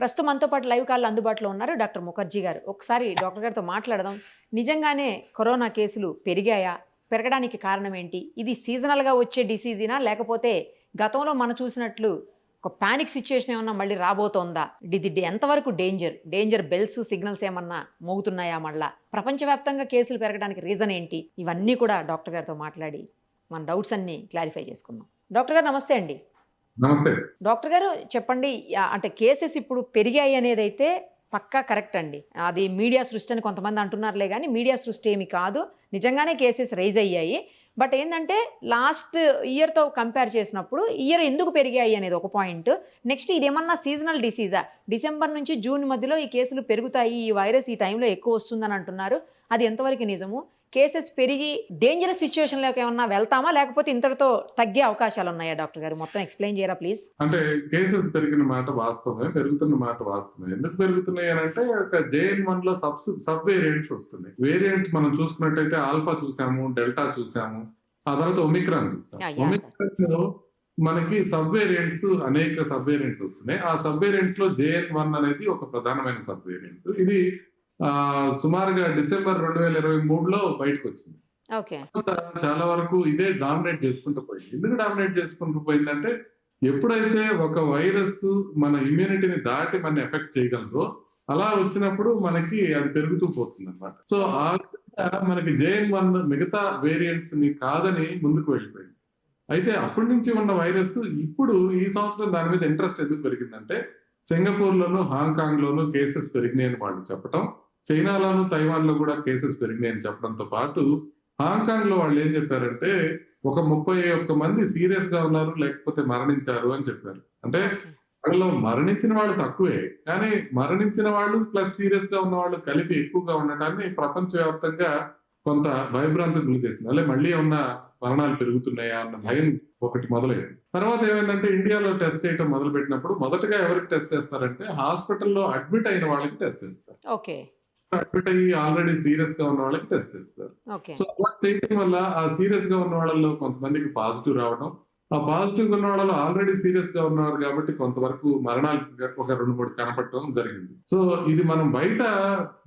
ప్రస్తుతం మనతో పాటు లైవ్ కాల్ అందుబాటులో ఉన్నారు డాక్టర్ ముఖర్జీ గారు. ఒకసారి డాక్టర్ గారితో మాట్లాడదాం. నిజంగానే కరోనా కేసులు పెరిగాయా? పెరగడానికి కారణం ఏంటి? ఇది సీజనల్గా వచ్చే డిసీజీనా లేకపోతే గతంలో మనం చూసినట్లు ఒక పానిక్ సిచ్యువేషన్ ఏమన్నా మళ్ళీ రాబోతోందా? ఇది డి- ఎంతవరకు డేంజర్ డేంజర్ బెల్స్ సిగ్నల్స్ ఏమన్నా మోగుతున్నాయా మళ్ళా? ప్రపంచవ్యాప్తంగా కేసులు పెరగడానికి రీజన్ ఏంటి? ఇవన్నీ కూడా డాక్టర్ గారితో మాట్లాడి మన డౌట్స్ అన్ని క్లారిఫై చేసుకుందాం. డాక్టర్ గారు నమస్తే అండి. నమస్తే. డాక్టర్ గారు చెప్పండి అంటే కేసెస్ ఇప్పుడు పెరిగాయి అనేది అయితే పక్కా కరెక్ట్ అండి. అది మీడియా సృష్టి అని కొంతమంది అంటున్నారులే కానీ మీడియా సృష్టి ఏమి కాదు. నిజంగానే కేసెస్ రైజ్ అయ్యాయి. బట్ ఏంటంటే లాస్ట్ ఇయర్తో కంపేర్ చేసినప్పుడు ఇయర్ ఎందుకు పెరిగాయి అనేది ఒక పాయింట్. నెక్స్ట్ ఇదేమన్నా సీజనల్ డిసీజా? డిసెంబర్ నుంచి జూన్ మధ్యలో ఈ కేసులు పెరుగుతాయి ఈ వైరస్ ఈ టైంలో ఎక్కువ వస్తుందని అంటున్నారు. అది ఎంతవరకు నిజము? కేసెస్ పెరిగి డేంజరస్ సిచ్యువేషన్లోకి ఏమన్నా వెళ్తామా? లేకపోతే ఇంతటితో తగ్గే అవకాశాలు ఉన్నాయా డాక్టర్ గారు? మొత్తం ఎక్స్ప్లెయిన్ చేయరా ప్లీజ్ అంటే కేసెస్ పెరిగిన మాట వాస్తవమే పెరుగుతున్న మాట వాస్తవమే. ఎందుకు పెరుగుతున్నాయి అని అంటే ఒక జేఎన్ వన్లో సబ్ సబ్ వేరియంట్స్ వస్తున్నాయి. వేరియంట్ మనం చూసుకున్నట్టయితే ఆల్ఫా చూసాము డెల్టా చూసాము ఆ తర్వాత ఒమిక్రాన్ చూసాము. ఒమిక్రాన్లో మనకి సబ్ వేరియంట్స్ అనేక సబ్ వేరియంట్స్ వస్తున్నాయి. ఆ సబ్ వేరియంట్స్లో జేఎన్ వన్ అనేది ఒక ప్రధానమైన సబ్ వేరియంట్ ఇది సుమారుగా డిసెంబర్ రెండు వేల ఇరవై మూడులో బయటకు వచ్చింది చాలా వరకు ఇదే డామినేట్ చేసుకుంటూ పోయింది. ఎందుకు డామినేట్ చేసుకుంటూ పోయిందంటే ఎప్పుడైతే ఒక వైరస్ మన ఇమ్యూనిటీని దాటి మన ఎఫెక్ట్ చేయగలదో అలా వచ్చినప్పుడు మనకి అది పెరుగుతూ పోతుంది అనమాట సో ఆ మనకి జేఎన్ వన్ మిగతా వేరియంట్స్ని కాదని ముందుకు వెళ్ళిపోయింది. అయితే అప్పటి నుంచి ఉన్న వైరస్ ఇప్పుడు ఈ సంవత్సరం దాని మీద ఇంట్రెస్ట్ ఎందుకు పెరిగిందంటే సింగపూర్ లోను హాంకాంగ్ లోను కేసెస్ పెరిగినాయని వాళ్ళు చెప్పటం. చైనాలోను తైవాన్లో కూడా కేసెస్ పెరిగినాయని చెప్పడంతో పాటు హాంకాంగ్లో వాళ్ళు ఏం చెప్పారంటే ఒక ముప్పై ఒక్క మంది సీరియస్గా ఉన్నారు లేకపోతే మరణించారు అని చెప్పారు. అంటే వాళ్ళలో మరణించిన వాళ్ళు తక్కువే కానీ మరణించిన వాళ్ళు ప్లస్ సీరియస్గా ఉన్న వాళ్ళు కలిపి ఎక్కువగా ఉండటాన్ని ప్రపంచవ్యాప్తంగా కొంత భయభ్రాంతికి గురి చేసింది. అలా మళ్ళీ ఉన్న మరణాలు పెరుగుతున్నాయా అన్న భయం ఒకటి మొదలైంది. తర్వాత ఏమైందంటే ఇండియాలో టెస్ట్ చేయడం మొదలు పెట్టినప్పుడు మొదటగా ఎవరికి టెస్ట్ చేస్తారంటే హాస్పిటల్లో అడ్మిట్ అయిన వాళ్ళకి టెస్ట్ చేస్తారు. ఓకే. అడ్మిట్ అయ్యి ఆల్రెడీ సీరియస్గా ఉన్న వాళ్ళకి టెస్ట్ చేస్తారు. సో అలా చేయడం వల్ల ఆ సీరియస్గా ఉన్న వాళ్ళలో కొంతమందికి పాజిటివ్ రావడం ఆ పాజిటివ్గా ఉన్న వాళ్ళలో ఆల్రెడీ సీరియస్గా ఉన్నారు కాబట్టి కొంతవరకు మరణాలు ఒక రెండు మూడు కనపడటం జరిగింది. సో ఇది మనం బయట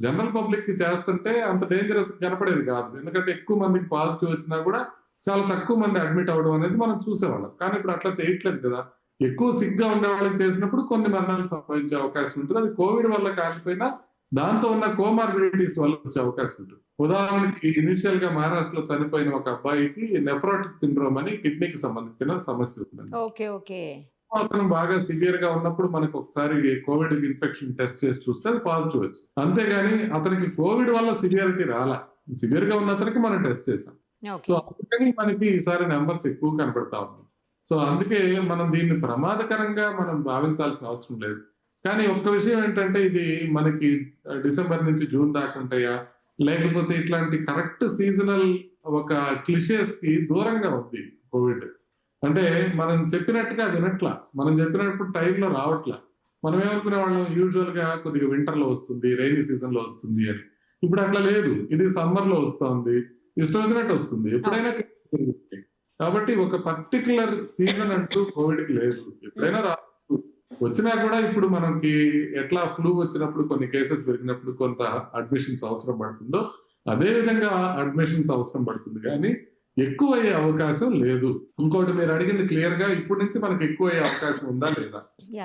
జనరల్ పబ్లిక్కి చేస్తుంటే అంత డేంజరస్ కనపడేది కాదు. ఎందుకంటే ఎక్కువ మందికి పాజిటివ్ వచ్చినా కూడా చాలా తక్కువ మంది అడ్మిట్ అవ్వడం అనేది మనం చూసేవాళ్ళం. కానీ ఇప్పుడు అట్లా చేయట్లేదు కదా. ఎక్కువ సిక్గా ఉండే వాళ్ళకి చేసినప్పుడు కొన్ని మరణాలు సంభవించే అవకాశం ఉంటుంది. అది కోవిడ్ వల్ల కాకపోయినా దాంతో ఉన్న కోమార్బిడిటీస్ వల్ల వచ్చే అవకాశం ఉంటుంది. ఉదాహరణకి ఇనిషియల్గా మహారాష్ట్రలో చనిపోయిన ఒక అబ్బాయికి నెఫ్రాటిక్ సిండ్రోమ్ అని కిడ్నీకి సంబంధించిన సమస్య ఉందండి. Okay okay. అతను బాగా సివియర్గా ఉన్నప్పుడు మనకు ఒకసారి కోవిడ్ ఇన్ఫెక్షన్ టెస్ట్ చేసి చూస్తే అది పాజిటివ్ వచ్చింది అంతేగాని అతనికి కోవిడ్ వల్ల సివియారిటీ రాలా. సివియర్గా ఉన్న అతనికి మనం టెస్ట్ చేసాం. సో అందుకని మనకి ఈసారి నెంబర్స్ ఎక్కువ కనపడతా ఉన్నాయి. సో అందుకే మనం దీన్ని ప్రమాదకరంగా మనం భావించాల్సిన అవసరం లేదు. కానీ ఒక్క విషయం ఏంటంటే ఇది మనకి డిసెంబర్ నుంచి జూన్ దాకా ఉంటాయా? లేకపోతే ఇట్లాంటి కరెక్ట్ సీజనల్ ఒక క్లిషేస్కి దూరంగా ఉంది కోవిడ్. అంటే మనం చెప్పినట్టుగా అది వినట్లా. మనం చెప్పినప్పుడు టైంలో రావట్లా. మనం ఏమనుకునే వాళ్ళం యూజువల్గా కొద్దిగా వింటర్లో వస్తుంది రైనీ సీజన్లో వస్తుంది అని. ఇప్పుడు అట్లా లేదు. ఇది సమ్మర్లో వస్తుంది ఇష్టం వచ్చినట్టు వస్తుంది. ఎప్పుడైనా. కాబట్టి ఒక పర్టికులర్ సీజన్ అంటూ కోవిడ్కి లేదు. ఎప్పుడైనా రావచ్చు వచ్చినా కూడా ఇప్పుడు మనకి ఎట్లా ఫ్లూ వచ్చినప్పుడు కొన్ని కేసెస్ పెరిగినప్పుడు కొంత అడ్మిషన్స్ అవసరం పడుతుందో అదే విధంగా అడ్మిషన్స్ అవసరం పడుతుంది. కానీ ఎక్కువ అయ్యే అవకాశం లేదు. ఇంకోటి మీరు అడిగింది క్లియర్గా ఇప్పటి నుంచి మనకి ఎక్కువ అయ్యే అవకాశం ఉందా లేదా.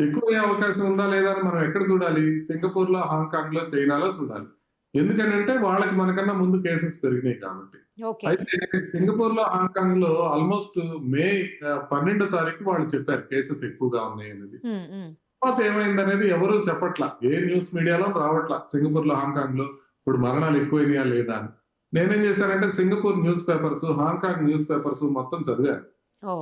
ఎక్కువ అయ్యే అవకాశం ఉందా లేదా అని మనం ఎక్కడ చూడాలి? సింగపూర్లో హాంకాంగ్లో చైనాలో చూడాలి. ఎందుకనంటే వాళ్ళకి మనకన్నా ముందు కేసెస్ పెరిగినాయి కాబట్టి. అయితే సింగపూర్లో హాంకాంగ్లో ఆల్మోస్ట్ మే పన్నెండో తారీఖు వాళ్ళు చెప్పారు కేసెస్ ఎక్కువగా ఉన్నాయి అనేది. తర్వాత ఏమైంది అనేది ఎవరు చెప్పట్లా. ఏ న్యూస్ మీడియాలో రావట్లా. సింగపూర్లో హాంకాంగ్లో ఇప్పుడు మరణాలు ఎక్కువైనాయా లేదా అని. నేనేం చేశానంటే Singapore newspapers Hong Kong newspapers మొత్తం చదివాను.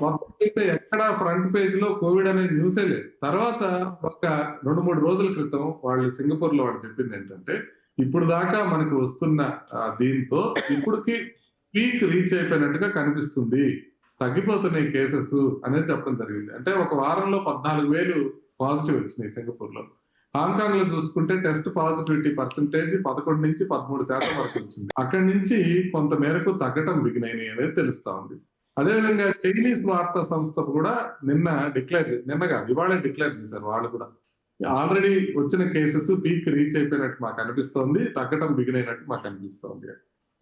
మొత్తం అయితే ఎక్కడ ఫ్రంట్ పేజ్లో కోవిడ్ అనే న్యూసే లేదు. తర్వాత ఒక రెండు మూడు రోజుల క్రితం వాళ్ళు సింగపూర్లో వాళ్ళు చెప్పింది ఏంటంటే ఇప్పుడు దాకా మనకు వస్తున్న దీంతో ఇప్పటికి పీక్ రీచ్ అయిపోయినట్టుగా కనిపిస్తుంది. తగ్గిపోతున్నాయి కేసెస్ అనేది చెప్పడం జరిగింది. అంటే ఒక వారంలో పద్నాలుగు వేలు పాజిటివ్ వచ్చినాయి సింగపూర్లో హాంకాంగ్లో చూసుకుంటే టెస్ట్ పాజిటివిటీ పర్సంటేజ్ పదకొండు నుంచి పదమూడు శాతం వరకు వచ్చింది. అక్కడి నుంచి కొంత మేరకు తగ్గటం బిగినాయి అనేది తెలుస్తా ఉంది. అదేవిధంగా చైనీస్ వార్తా సంస్థ కూడా నిన్న డిక్లేర్ నిన్న కాదు ఇవాళ డిక్లేర్ చేశారు వాళ్ళు కూడా. ఆల్రెడీ వచ్చిన కేసెస్ పీక్ రీచ్ అయిపోయినట్టు మాకు అనిపిస్తోంది తగ్గటం బిగినైనట్టు మాకు అనిపిస్తోంది.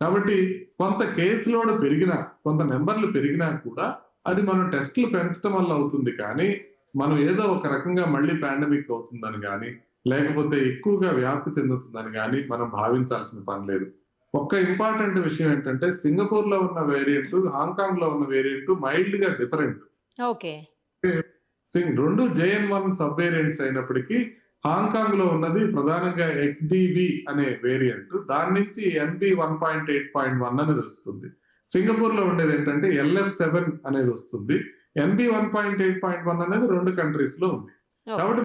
కాబట్టి కొంత కేసు లోడ్ పెరిగినా కొంత నెంబర్లు పెరిగినా కూడా అది మనం టెస్టులు పెంచడం వల్ల అవుతుంది కానీ మనం ఏదో ఒక రకంగా మళ్ళీ పాండమిక్ అవుతుందని కానీ లేకపోతే ఎక్కువగా వ్యాప్తి చెందుతుందని కానీ మనం భావించాల్సిన పని లేదు. ఒక్క ఇంపార్టెంట్ విషయం ఏంటంటే సింగపూర్లో ఉన్న వేరియంట్ హాంకాంగ్లో ఉన్న వేరియంట్ మైల్డ్గా డిఫరెంట్ ఓకే సింగ్ రెండు జేఎన్ వన్ సబ్ వేరియంట్స్ అయినప్పటికీ హాంకాంగ్లో ఉన్నది ప్రధానంగా ఎక్స్డివి అనే వేరియంట్. దాని నుంచి NB one point eight point one అనేది వస్తుంది. సింగపూర్లో ఉండేది ఏంటంటే ఎల్ఎఫ్ సెవెన్ అనేది వస్తుంది. NB one point eight point one అనేది రెండు కంట్రీస్లో ఉంది కాబట్టి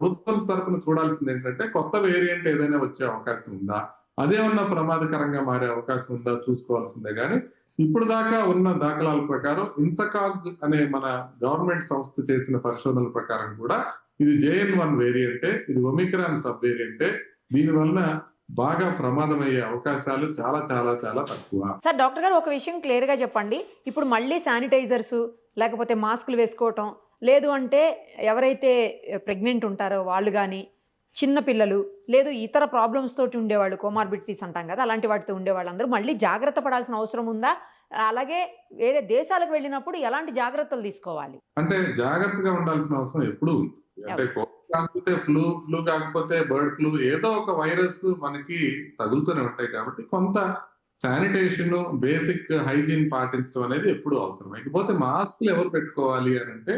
ప్రభుత్వం తరపున చూడాల్సింది ఏంటంటే కొత్త వేరియంట్ ఏదైనా వచ్చే అవకాశం ఉందా? అదేమన్నా ప్రమాదకరంగా మారే అవకాశం ఉందా? చూసుకోవాల్సిందే కానీ ఇప్పుడు దాకా ఉన్న దాఖలాల ప్రకారం ఇన్సకాగ్ అనే మన గవర్నమెంట్ సంస్థ చేసిన పరిశోధనల ప్రకారం కూడా ఇది జేఎన్ వన్ వేరియంటే ఇది ఒమిక్రాన్ సబ్ వేరియంటే దీని వలన బాగా ప్రమాదమయ్యే అవకాశాలు చాలా చాలా చాలా తక్కువ. సార్ డాక్టర్ గారు ఒక విషయం క్లియర్గా చెప్పండి. ఇప్పుడు మళ్ళీ శానిటైజర్స్ లేకపోతే మాస్కులు వేసుకోవటం లేదు అంటే ఎవరైతే ప్రెగ్నెంట్ ఉంటారో వాళ్ళు కానీ చిన్న పిల్లలు లేదు ఇతర ప్రాబ్లమ్స్ తోటి ఉండేవాళ్ళు కోమార్బిడిటీస్ అంటాం కదా అలాంటి వాటితో ఉండే వాళ్ళందరూ మళ్ళీ జాగ్రత్త పడాల్సిన అవసరం ఉందా? అలాగే వేరే దేశాలకు వెళ్ళినప్పుడు ఎలాంటి జాగ్రత్తలు తీసుకోవాలి? అంటే జాగ్రత్తగా ఉండాల్సిన అవసరం ఎప్పుడు అంటే కోవిడ్ కాకపోతే ఫ్లూ ఫ్లూ కాకపోతే బర్డ్ ఫ్లూ ఏదో ఒక వైరస్ మనకి తగులుతూనే ఉంటాయి కాబట్టి కొంత శానిటేషన్ బేసిక్ హైజీన్ పాటించడం అనేది ఎప్పుడు అవసరం ఇకపోతే మాస్క్లు ఎవరు పెట్టుకోవాలి అని అంటే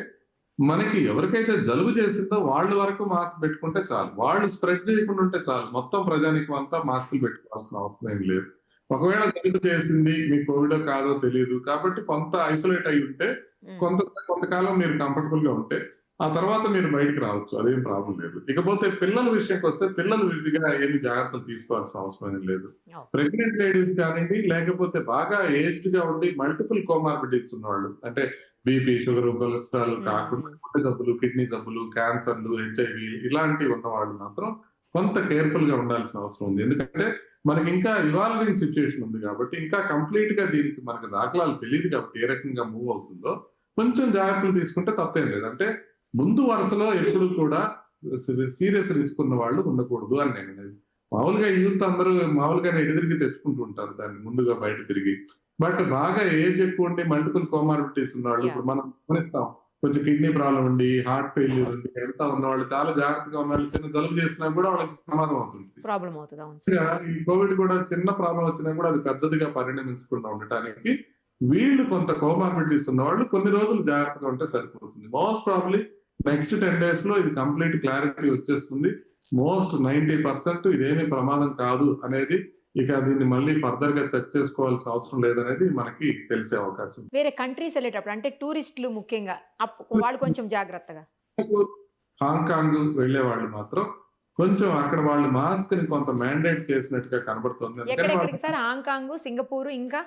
మనకి ఎవరికైతే జలుబు చేసిందో వాళ్ళ వరకు మాస్క్ పెట్టుకుంటే చాలు. వాళ్ళు స్ప్రెడ్ చేయకుండా ఉంటే చాలు. మొత్తం ప్రజానికం అంతా మాస్కులు పెట్టుకోవాల్సిన అవసరం ఏం లేదు. ఒకవేళ జలుబు చేసింది మీకు కోవిడ్ కాదో తెలియదు కాబట్టి కొంత ఐసోలేట్ అయి ఉంటే కొంత కొంతకాలం మీరు కంఫర్టబుల్గా ఉంటే ఆ తర్వాత మీరు బయటకు రావచ్చు. అదేం ప్రాబ్లం లేదు. ఇకపోతే పిల్లల విషయంకి వస్తే పిల్లలు విధిగా ఏమి జాగ్రత్తలు తీసుకోవాల్సిన అవసరం లేదు. ప్రెగ్నెంట్ లేడీస్ కానివ్వండి లేకపోతే బాగా ఏజ్డ్గా ఉండి మల్టిపుల్ కోమార్బిడిటీస్ ఉన్నవాళ్ళు అంటే బీపీ షుగర్ కొలెస్ట్రాల్ కాకుండా గుండె జబ్బులు కిడ్నీ జబ్బులు క్యాన్సర్లు హెచ్ఐవి ఇలాంటివి ఉన్నవాళ్ళు మాత్రం కొంత కేర్ఫుల్గా ఉండాల్సిన అవసరం ఉంది. ఎందుకంటే మనకి ఇంకా ఇవాల్వింగ్ సిచ్యుయేషన్ ఉంది కాబట్టి ఇంకా కంప్లీట్గా దీనికి మనకు దాఖలాలు తెలియదు కాబట్టి ఏ రకంగా మూవ్ అవుతుందో కొంచెం జాగ్రత్తలు తీసుకుంటే తప్పేం లేదు. అంటే ముందు వరుసలో ఎప్పుడు కూడా సీరియస్ రిస్క్ ఉన్న వాళ్ళు ఉండకూడదు అని నేను మామూలుగా యూత్ అందరూ మామూలుగానే ఎదురికి తెచ్చుకుంటూ ఉంటారు దాన్ని ముందుగా బయట తిరిగి. బట్ బాగా ఏజ్ ఎక్కువ ఉండి మల్టిపుల్ కోమార్బిటీస్ ఉన్నవాళ్ళు. ఇప్పుడు మనం గమనిస్తాం. కొంచెం కిడ్నీ ప్రాబ్లం ఉండి హార్ట్ ఫెయిల్యూర్ ఉండి ఎంత ఉన్నవాళ్ళు చాలా జాగ్రత్తగా ఉన్నవాళ్ళు చిన్న జలుబు చేసినా కూడా వాళ్ళకి ప్రమాదం అవుతుంది. ప్రాబ్లం ఈ కోవిడ్ కూడా చిన్న ప్రాబ్లం వచ్చినా కూడా అది పెద్దదిగా పరిణమించకుండా ఉండటానికి వీళ్ళు కొంత కోమార్బిడిటీస్ ఉన్నవాళ్ళు కొన్ని రోజులు జాగ్రత్తగా ఉంటే సరిపోతుంది. మోస్ట్ ప్రాబ్లీ నెక్స్ట్ టెన్ డేస్లో ఇది కంప్లీట్ క్లారిటీ వచ్చేస్తుంది. మోస్ట్ నైన్టీ పర్సెంట్ ఇదేమీ ప్రమాదం కాదు అనేది ఇక దీన్ని మళ్ళీ ఫర్దర్గా చెక్ చేసుకోవాల్సిన అవసరం లేదనేది మనకి తెలిసే అవకాశం. వేరే కంట్రీస్ వెళ్ళేటప్పుడు అంటే టూరిస్టులు ముఖ్యంగా వాళ్ళు కొంచెం జాగ్రత్తగా. హాంకాంగ్ వెళ్ళే వాళ్ళు మాత్రం కొంచెం అక్కడ వాళ్ళు మాస్క్ని కొంత మ్యాండేట్ చేసినట్టుగా కనబడుతుంది. వాళ్ళు హాంకాంగ్ సింగపూర్ ఇంకా?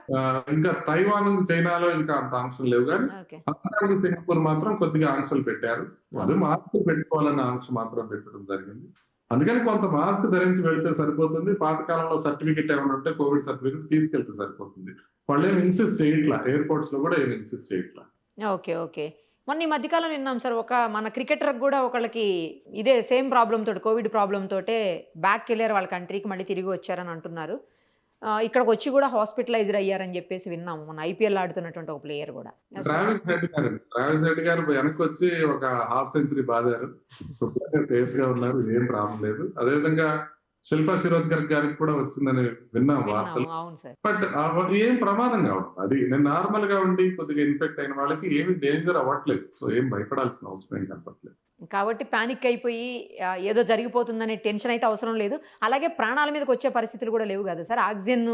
ఇంకా తైవాన్ చైనాలో ఇంకా అంత ఆంక్షలు లేవు కానీ హాంకాంగ్ సింగపూర్ మాత్రం కొద్దిగా ఆంక్షలు పెట్టారు. అది మాస్క్ పెట్టుకోవాలన్న ఆంక్ష మాత్రం పెట్టడం జరిగింది. అందుకని కొంత మాస్క్ ధరించి వెళ్తే సరిపోతుంది. పాతకాలంలో సర్టిఫికెట్ ఏమైనా ఉంటే కోవిడ్ సర్టిఫికెట్ తీసుకెళ్తే సరిపోతుంది. వాళ్ళు ఏమి ఇన్సిస్ట్ చేయట్లా ఎయిర్పోర్ట్స్లో కూడా ఏమి ఇన్సిస్ట్ చేయట్లా ఓకే ఓకే. మొన్న ఈ మధ్యకాలం విన్నాం సార్ ఒక మన క్రికెటర్ కూడా ఒకళ్ళకి ఇదే సేమ్ ప్రాబ్లమ్ తోటి కోవిడ్ ప్రాబ్లమ్ తోటే బ్యాక్ వెళ్ళారు వాళ్ళ కంట్రీకి మళ్ళీ తిరిగి వచ్చారని అంటున్నారు. ఇక్కడికి వచ్చి కూడా హాస్పిటలైజ్డ్ అయ్యారని చెప్పేసి విన్నాము. మన ఐపీఎల్ ఆడుతున్నటువంటి ఒక ప్లేయర్ కూడా. Travis Head garu Travis Head garu వెనక్కి వచ్చి ఒక హాఫ్ సెంచరీ బాదారు. శుభ్రంగా సేఫ్గా ఉన్నారు ఏం ప్రాబ్లం లేదు. అదేవిధంగా శిల్పా శిరోద్కర్ గారికి కూడా వచ్చిందని విన్నాం వార్తలు. బట్ ఏం ప్రమాదం కావడం అది నేను నార్మల్గా ఉండి కొద్దిగా ఇన్ఫెక్ట్ అయిన వాళ్ళకి ఏమి డేంజర్ అవ్వట్లేదు. సో ఏం భయపడాల్సిన అవసరం ఏం కనపట్లేదు. కాబట్టి పానిక్ అయిపోయి ఏదో జరిగిపోతుందనే టెన్షన్ అయితే అవసరం లేదు. అలాగే ప్రాణాల మీదకి వచ్చే పరిస్థితులు కూడా లేవు కదా సార్. ఆక్సిజన్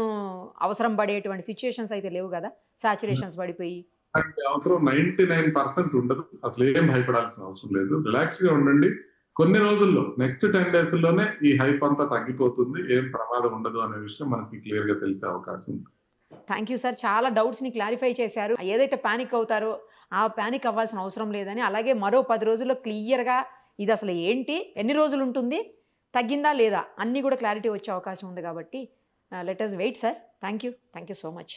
అవసరం పడేటువంటి సిచ్యుయేషన్స్ అయితే లేవు కదా. సాచురేషన్స్ పడిపోయి. అలాంటి అవసరం నైన్టీ నైన్ పర్సెంట్ ఉండదు. అసలు ఏం భయపడాల్సిన అవసరం లేదు. రిలాక్స్గా ఉండండి. కొన్ని రోజుల్లో నెక్స్ట్ టెన్ డేస్లోనే ఈ హైప్ అంతా తగ్గిపోతుంది. ఏం ప్రమాదం ఉండదు అనే విషయం మనకి క్లియర్గా తెలిసే అవకాశం ఉంది. థ్యాంక్ యూ సార్ చాలా డౌట్స్ని క్లారిఫై చేశారు. ఏదైతే పానిక్ అవుతారో ఆ ప్యానిక్ అవ్వాల్సిన అవసరం లేదని అలాగే మరో పది రోజుల్లో క్లియర్గా ఇది అసలు ఏంటి? ఎన్ని రోజులు ఉంటుంది? తగ్గిందా లేదా? అన్నీ కూడా క్లారిటీ వచ్చే అవకాశం ఉంది కాబట్టి let us wait sir thank you thank you so much